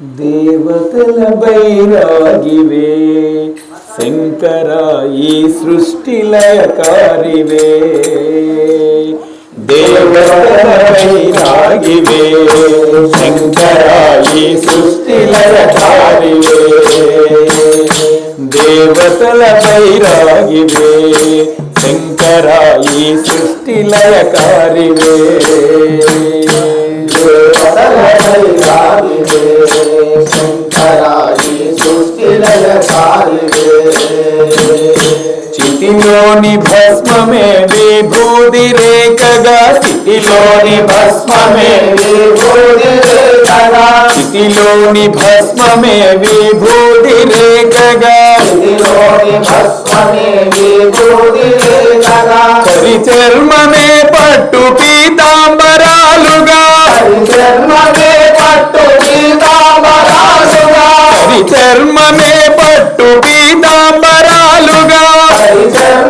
దేవతల బైరాగివే శంకర ఈ సృష్టి లయకారివే దేవతల బైరాగివే శంకర ఈ సృష్టి లయకారివే దేవతల బైరాగివే శంకర ఈ సృష్టి లయకారివే చితిలోని భస్మమే విభూది రేఖగా చితిలోని భస్మమే చితిలోని భస్మమే విభూది రేఖగా కరి చర్మమే పట్టు Satan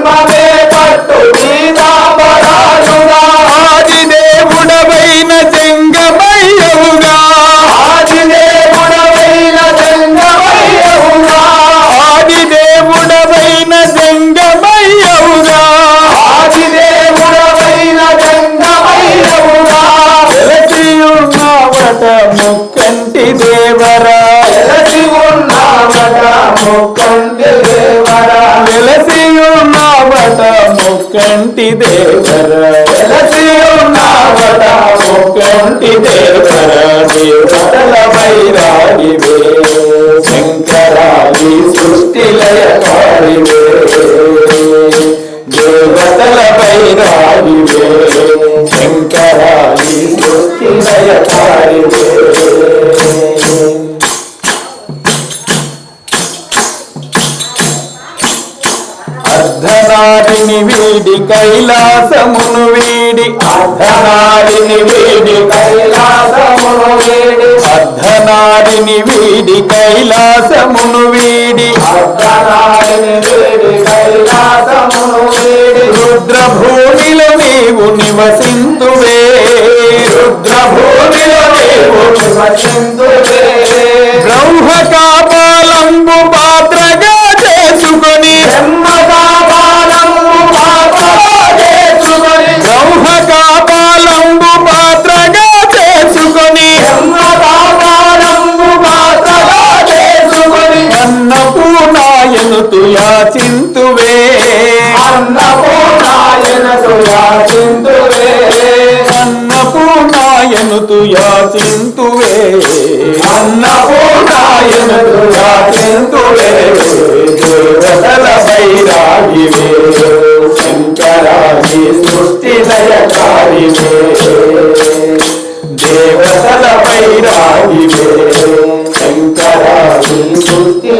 ದೇವರ కైలాసమును వీడి అర్ధనారిని వీడి అర్ధనారిని వీడి. కైలాసమును వీడి. రుద్రభూమిలో నీవు నివసింతువే. రుద్రభూమిలో నీవు బ్రహ్మకాపాలంబు అన్నపూర్ణాయను యాచింతువే. అన్నపూర్ణాయను యాచింతువే. దేవతల వైరాగివే శంకరాది సృష్టి లయకారివే దేవతల వైరాగివే శంకరాది సృష్టి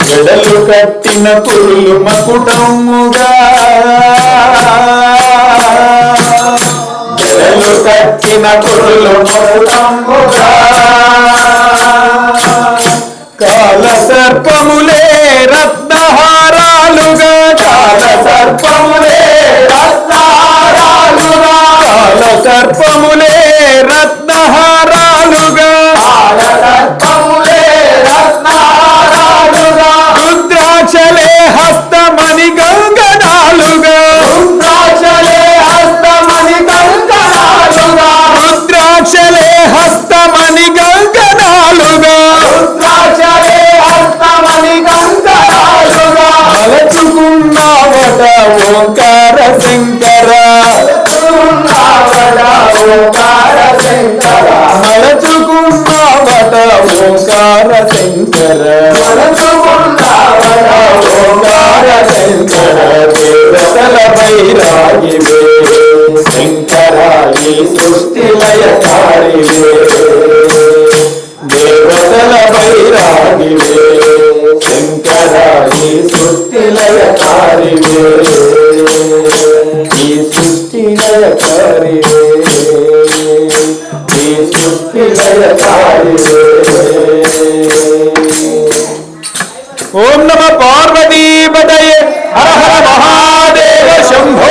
మెడలు కట్టిన కురులు మకుటముగా. కాల సర్పములే రత్నహారాలుగా కాల సర్పములే రత్నహారాలుగా కాల సర్పములే మలచుకున్నావట ఓంకార శంకర ఓంకార శంకర దేవతల వైరాగివే శంకరాయి సృష్టి లయకారివే దేవతల వైరాగివే శంకరాయి సృష్టి లయకారివే ఈ సృష్టి లయకారివే ఓం నమ పార్వతీపతయే హర హర మహాదేవ శంభో.